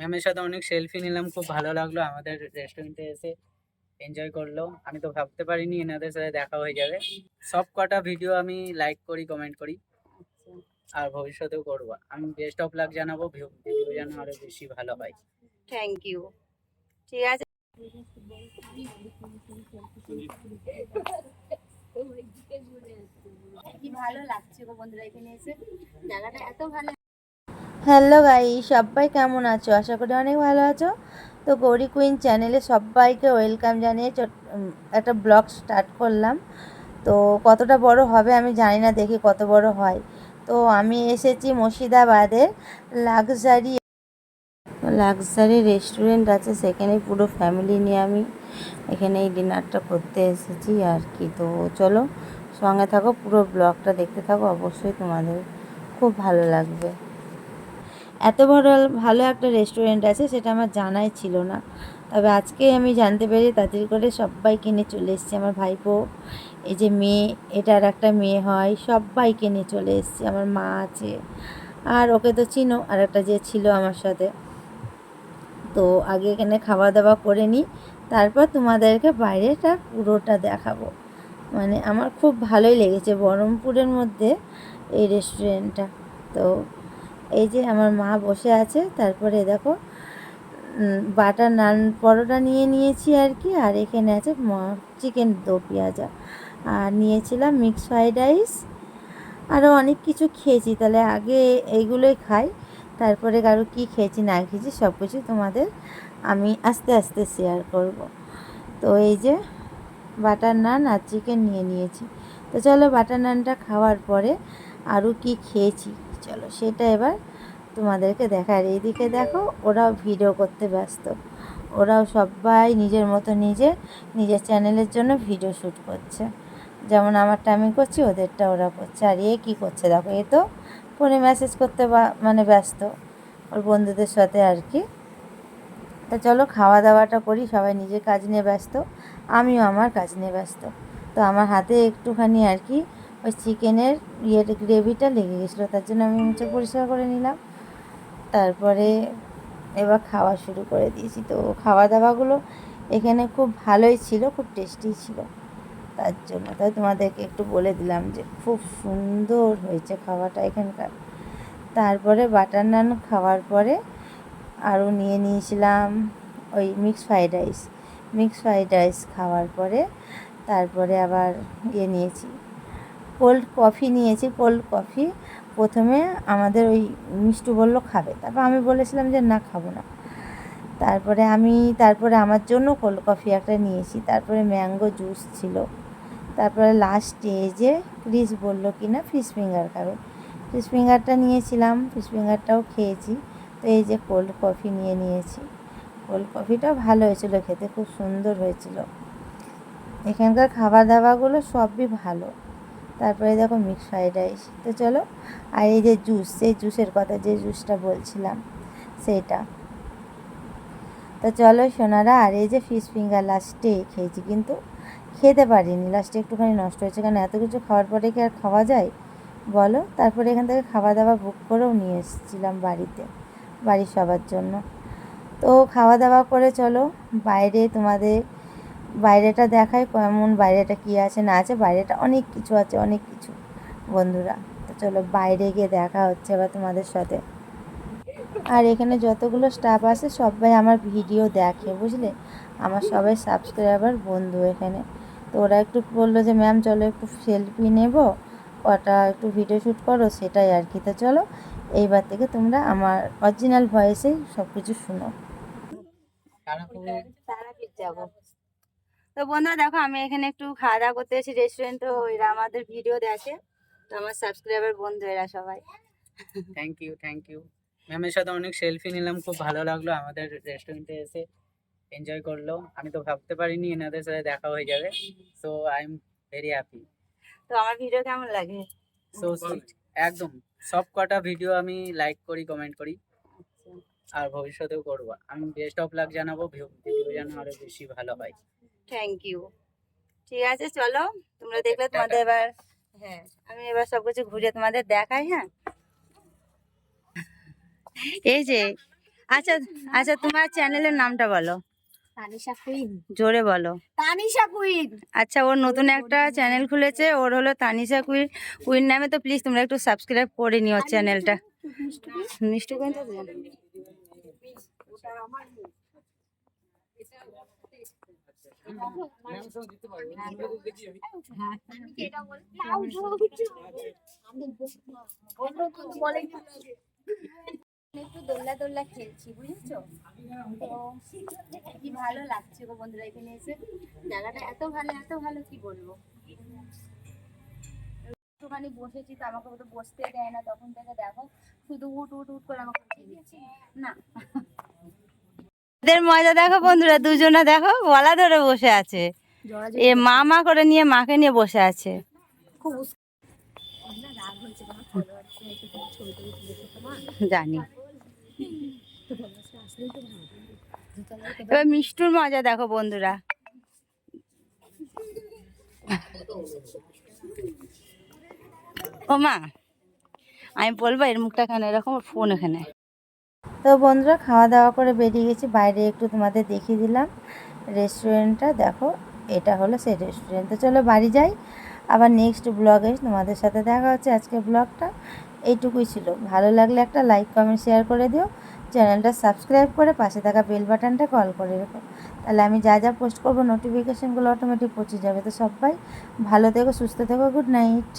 ম্যামের সাথে অনেক সেলফি নিলাম খুব ভালো লাগল আমাদের রেস্টুরেন্টে এসে এনজয় করল। আমি তো ভাবতে পারিনি এনাদের সাথে দেখা হয়ে যাবে। সব কটা ভিডিও আমি লাইক করি কমেন্ট করি আর ভবিষ্যতেও করব। আমি বেস্ট অফ লাক জানাব ভিডিও যেন আরও বেশি ভালো হয়। থ্যাংক ইউ ঠিক আছে। কি ভালো লাগছে গো বন্ধুরা এখানে এসে? জায়গাটা এত ভালো হ্যালো গাই সবাই কেমন আছো? আশা করি অনেক ভালো আছো। তো গৌরী কুইন চ্যানেলে সবাইকে ওয়েলকাম জানিয়ে একটা ব্লগ স্টার্ট করলাম। তো কতটা বড় হবে আমি জানি না, দেখি কত বড় হয়। তো আমি এসেছি মুর্শিদাবাদের লাক্সারি লাক্সারি রেস্টুরেন্ট আছে, সেখানে পুরো ফ্যামিলি নিয়ে আমি এখানে এই ডিনারটা করতে এসেছি আর কি। তো চলো সঙ্গে থাকো, পুরো ব্লগটা দেখতে থাকো, অবশ্যই তোমাদের খুব ভালো লাগবে। এত বড় ভালো একটা রেস্টুরেন্ট আছে, সেটা আমার জানাই ছিল না। তবে আজকে আমি জানতে পেরে তাড়াতাড়ি করে সবাইকে কিনে চলে এসেছি আমার ভাইপো। এই যে মেয়ে, এটার একটা মেয়ে হয়, সবাইকে কিনে চলে এসেছি, আমার মা আছে। আর ওকে তো চিনো, আর একটা যে ছিল আমার সাথে। তো আগে এখানে খাওয়া দাওয়া করে নিই, তারপর তোমাদেরকে বাইরেটা পুরোটা দেখাবো। মানে আমার খুব ভালোই লেগেছে বহরমপুরের মধ্যে এই রেস্টুরেন্টটা তো এই যে আমার মা বসে আছে, তারপরে দেখো বাটার নান পরোটা নিয়ে নিয়েছি আর কি, আর এখানে আছে চিকেন দো পেঁয়াজা। আর নিয়েছিলাম মিক্স ফ্রাইড রাইস আরও অনেক কিছু খেয়েছি, তাহলে আগে এইগুলোই খাই, তারপরে কারও কী খেয়েছি না খেয়েছি, সব কিছু তোমাদের আমি আস্তে আস্তে শেয়ার করব। তো এই যে বাটার নান আর চিকেন নিয়ে নিয়েছি। তো চলো বাটার নানটা খাওয়ার পরে আরও কি খেয়েছি। চলো, সেটা এবার তোমাদেরকে দেখার এইদিকে দেখো, ওরাও ভিডিও করতে ব্যস্ত। ওরাও সবাই নিজের মতো নিজে নিজের চ্যানেলের জন্য ভিডিও শ্যুট করছে। যেমন আমারটা আমি করছি, ওদেরটা ওরা করছে। আর এ কী করছে দেখো, এ তো ফোনে মেসেজ করতে মানে ব্যস্ত ওর বন্ধুদের সাথে আর কি। তা চলো খাওয়া দাওয়াটা করি, সবাই নিজের কাজ নিয়ে ব্যস্ত, আমিও আমার কাজ নিয়ে ব্যস্ত। তো আমার হাতে একটুখানি আর কি ওই চিকেনের ইয়ের গ্রেভিটা লেগে গেছিল, তার জন্য আমি মুছে পরিষ্কার করে নিলাম। তারপরে এবার খাওয়া শুরু করে দিয়েছি। তো খাওয়া দাওয়াগুলো এখানে খুব ভালোই ছিল, খুব টেস্টি ছিল। তার জন্য তাই তোমাদেরকে একটু বলে দিলাম যে খুব সুন্দর হয়েছে খাওয়াটা এখানকার। তারপরে বাটার নান খাওয়ার পরে আরও নিয়ে নিয়েছিলাম ওই mix fried rice. Mix fried rice খাওয়ার পরে তারপরে আবার ইয়ে নিয়েছি। কোল্ড কফি নিয়েছি কোল্ড কফি প্রথমে আমাদের ওই মিষ্টু বলল, খাবে। তারপর আমি বলেছিলাম যে, না, খাব না। তারপরে আমি, তারপরে আমার জন্য কোল্ড কফি একটা নিয়েছি, তারপরে ম্যাঙ্গো জুস ছিল। তারপরে লাস্টে যে ক্রিস বলল কি না ফিশ ফিঙ্গার খাবে। ফিশ ফিঙ্গারটা নিয়েছিলাম ফিশ ফিঙ্গারটাও খেয়েছি। তো এই যে কোল্ড কফি নিয়ে নিয়েছি। কোল্ড কফিটাও ভালো হয়েছিল খেতে, খুব সুন্দর হয়েছিল। এখানকার খাবার দাবারগুলো সবই ভালো। তারপরে দেখো মিক্স ফ্রাইড রাইস তো চলো, আর এই যে জুস সেই জুসের কথা যে জুসটা বলছিলাম, সেইটা। তো চলো সোনারা, আর এই যে ফিশ ফিঙ্গার লাস্টে খেয়েছি কিন্তু খেতে পারিনি। লাস্টে একটুখানি নষ্ট হয়েছে, কারণ এত কিছু খাওয়ার পরে কি আর খাওয়া যায়? বলো, তারপরে এখান থেকে খাওয়া দাওয়া বুক করেও নিয়ে এসেছিলাম বাড়িতে, বাড়ির সবার জন্য। তো খাওয়া দাওয়া করে চলো, বাইরে তোমাদের বাইরেটা দেখায় কেমন বাইরেটা কী আছে, না আছে, বাইরেটা অনেক কিছু আছে, অনেক কিছু, বন্ধুরা। তো চলো বাইরে গিয়ে দেখা হচ্ছে এবার তোমাদের সাথে। আর এখানে যতগুলো স্টাফ আছে, সবাই আমার ভিডিও দেখে, বুঝলে? আমার সবাই সাবস্ক্রাইবার বন্ধু এখানে। তো ওরা একটু বলল যে ম্যাম চলো একটু সেলফি নেব, কটা একটু ভিডিও শ্যুট করো, সেটাই আর কি। তো চলো, এইবার থেকে তোমরা আমার অরিজিনাল ভয়েসেই সব কিছু শুনো। তারাপীঠ যাব। তো বন্ধুরা দেখো আমি এখানে একটু খাওয়া দাওয়া করতে এসেছি রেস্টুরেন্ট তো এরা আমাদের ভিডিও দেখে। তো আমার সাবস্ক্রাইবার বন্ধু এরা সবাই। থ্যাংক ইউ থ্যাংক ইউ ম্যামের সাথে অনেক সেলফি নিলাম খুব ভালো লাগল। আমাদের রেস্টুরেন্টে এসে এনজয় করল। আমি তো ভাবতে পারিনি এনাদের সাথে দেখা হয়ে যাবে। So I am very happy তো আমার ভিডিও কেমন লাগে? সো একদম। সব কটা ভিডিও আমি লাইক করি কমেন্ট করি। আর ভবিষ্যতেও করব। আমি বেস্ট অফ লাক জানাব ভিডিও যেন আরও বেশি ভালো হয়। থ্যাংক ইউ ঠিক আছে চলো। তোমরা দেখলে তোমাদের এবার হ্যাঁ। আমি এবার সব কিছু ঘুরে তোমাদের দেখাই হ্যাঁ? এই যে আচ্ছা আচ্ছা তোমার চ্যানেলের নামটা বলো। তানিশা কুইন। জোরে বলো। তানিশা কুইন। আচ্ছা ওর নতুন একটা চ্যানেল খুলেছে ওর হলো তানিশা কুইন। কুইন নামে তো প্লিজ তোমরা একটু সাবস্ক্রাইব করে নিও চ্যানেলটা। মিষ্টি কুইন। তো। একটু দোল্লা দোল্লা খেলছি বুঝেছ কি ভালো লাগছে গো বন্ধুরা এখানে এসে জায়গাটা এত ভালো এত ভালো কি বলব একটুখানি বসেছি তো আমাকে তো বসতে দেয় না তখন থেকে দেখো শুধু উঠ উঠ উঠ করে আমাকে না। এদের মজা দেখো বন্ধুরা দুজনা দেখো গলা ধরে বসে আছে। এ মা মা করে নিয়ে মাকে নিয়ে বসে আছে। জানি। এবার মিষ্টুর মজা দেখো বন্ধুরা। ও মা আমি বলব এর মুখটা এখানে এরকম ফোন এখানে। তো বন্ধুরা খাওয়া দাওয়া করে বেরিয়ে গেছি। বাইরে একটু তোমাদের দেখিয়ে দিলাম রেস্টুরেন্টটা দেখো, এটা হলো সেই রেস্টুরেন্ট তো চলো বাড়ি যাই। আবার নেক্সট ব্লগে তোমাদের সাথে দেখা হচ্ছে আজকে ব্লগটা এইটুকুই ছিল। ভালো লাগলে একটা লাইক কমেন্ট শেয়ার করে দিও। চ্যানেলটা সাবস্ক্রাইব করে পাশে থাকা বেল বাটনটা কল করে রেখো। তাহলে আমি যা যা পোস্ট করব নোটিফিকেশানগুলো অটোমেটিক পৌঁছে যাবে। তো সবাই ভালো থেকো, সুস্থ থেকো। Good night